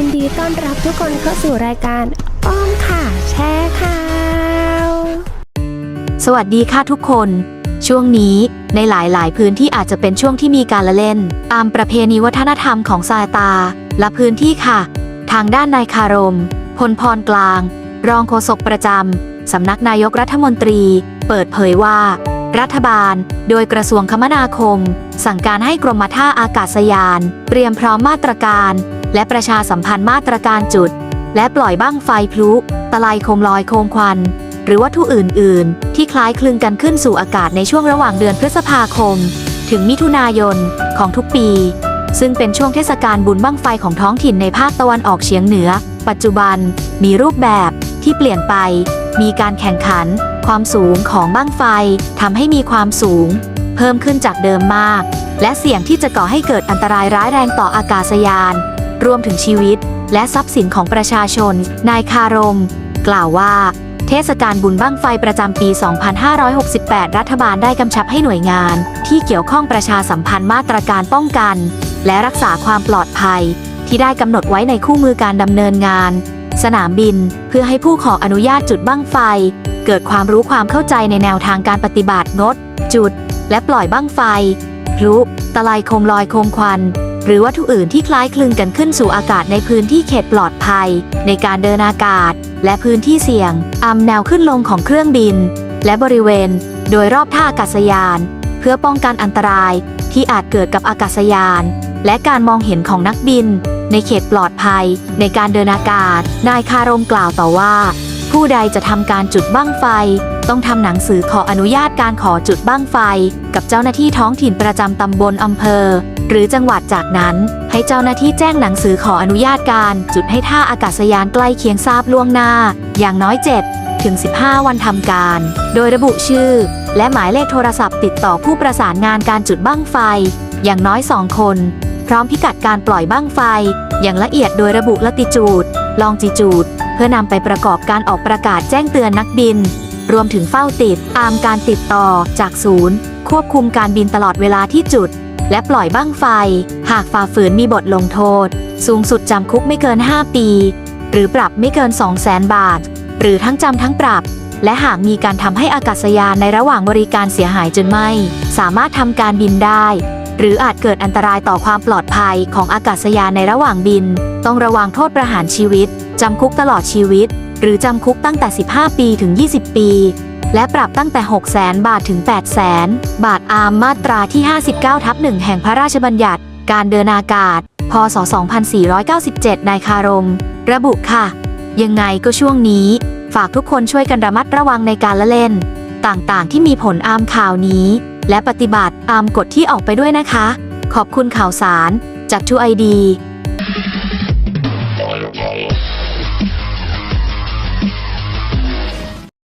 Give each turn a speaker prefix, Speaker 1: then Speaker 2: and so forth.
Speaker 1: ินดีต้อนรับทุกคนเข้าสู่รายการ อ้อมค่ะ แชร์ข่าว
Speaker 2: สวัสดีค่ะทุกคน ช่วงนี้ในหลายๆ พื้นที่อาจจะเป็นช่วงที่มีการละเล่น ตามประเพณีวัฒนธรรมของซาตา และพื้นที่ค่ะ ทางด้านนายคารม พลพรกลาง รองโฆษกประจำสำนักนายกรัฐมนตรี เปิดเผยว่า รัฐบาล โดยกระทรวงคมนาคม สั่งการให้กรมท่าอากาศยาน เตรียมพร้อมมาตรการ และประชาสัมพันธ์มาตรการจุด และปล่อยบั้งไฟพลุ ตะไลโคมลอยโคมควัน หรือวัตถุอื่น ๆ ที่คล้ายคลึงกันขึ้นสู่อากาศในช่วงระหว่างเดือนพฤษภาคม ถึงมิถุนายนของทุกปี ซึ่งเป็นช่วงเทศกาลบุญบั้งไฟของท้องถิ่นในภาคตะวันออกเฉียงเหนือ ปัจจุบันมีรูปแบบที่เปลี่ยนไป มีการแข่งขัน ความสูงของบั้งไฟทำให้มีความสูง เพิ่มขึ้นจากเดิมมาก และเสี่ยงที่จะก่อให้เกิดอันตรายร้ายแรงต่ออากาศยาน รวมถึงชีวิต และทรัพย์สินของประชาชน นายคารม กล่าวว่า เทศกาลบุญบั้งไฟประจำปี 2568 รัฐบาลได้กำชับให้หน่วยงาน ที่เกี่ยวข้องประชาสัมพันธ์มาตรการป้องกัน และรักษาความปลอดภัย ที่ได้กำหนดไว้ในคู่มือการดำเนินงาน สนามบิน เพื่อให้ผู้ขออนุญาตจุดบั้งไฟ เกิดความรู้ความเข้าใจในแนวทางการปฏิบัติงด จุด และปล่อยบั้งไฟพลุตะไลโคมลอยโคมควัน หรือวัตถุอื่นที่คล้ายคลึงกันขึ้นสู่อากาศในพื้นที่เขตปลอดภัย ในการเดินอากาศ และพื้นที่เสี่ยงอำแนวขึ้นลงของเครื่องบิน และบริเวณ โดยรอบท่าอากาศยาน เพื่อป้องกันอันตรายที่อาจเกิดกับอากาศยาน และการมองเห็นของนักบิน ในเขตปลอดภัย ในการเดินอากาศ นายคารมกล่าวต่อว่า ผู้ใดจะทำการจุดบั้งไฟ ต้องทำหนังสือขออนุญาตการขอจุดบั้งไฟ กับเจ้าหน้าที่ท้องถิ่นประจำตำบลอำเภอ หรือจังหวัดจากนั้น ให้เจ้าหน้าที่แจ้งหนังสือขออนุญาตการจุดให้ท่าอากาศยานใกล้เคียงทราบล่วงหน้า อย่างน้อย 7 ถึง 15 วันทำการ โดยระบุชื่อ และหมายเลขโทรศัพท์ติดต่อผู้ประสานงานการจุดบั้งไฟ อย่างน้อย 2 คน พร้อมพิกัดการปล่อยบั้งไฟ อย่างละเอียดโดยระบุละติจูด ลองจิจูด เพื่อนำไปประกอบการออกประกาศแจ้งเตือนนักบิน รวมถึงเฝ้าติดตามการติดต่อจากศูนย์ ควบคุมการบินตลอดเวลาที่จุด และปล่อยบั้งไฟ หากฝ่าฝืนมีบทลงโทษ สูงสุดจำคุกไม่เกิน 5 ปี หรือปรับไม่เกิน 2 0 0แสนบาท หรือทั้งจำทั้งปรับ และหากมีการทำให้อากาศยานในระหว่างบริการเสียหายจนไม่ สามารถทำการบินได้หรืออาจเกิดอันตรายต่อความปลอดภัยของอากาศยานในระหว่างบิน ต้องระวังโทษประหารชีวิต จำคุกตลอดชีวิต หรือจำคุกตั้งแต่ 15 ปีถึง 20 ปี และปรับตั้งแต่ 6 0 0 0 0 0บาทถึง 8 0 0 0 0 0บาทอามมาตราที่ 59ทับ1แห่งพระราชบัญญัติ การเดินอากาศ พศ 2497 นายคารม ระบุค่ะ ยังไงก็ช่วงนี้ ฝากทุกคนช่วยกันระมัดระวังในการละเล่น ต่างๆ ที่มีผลอามข่าวนี้ และปฏิบัติตามกฎที่ออกไปด้วยนะคะ ขอบคุณข่าวสารจากทูไอดี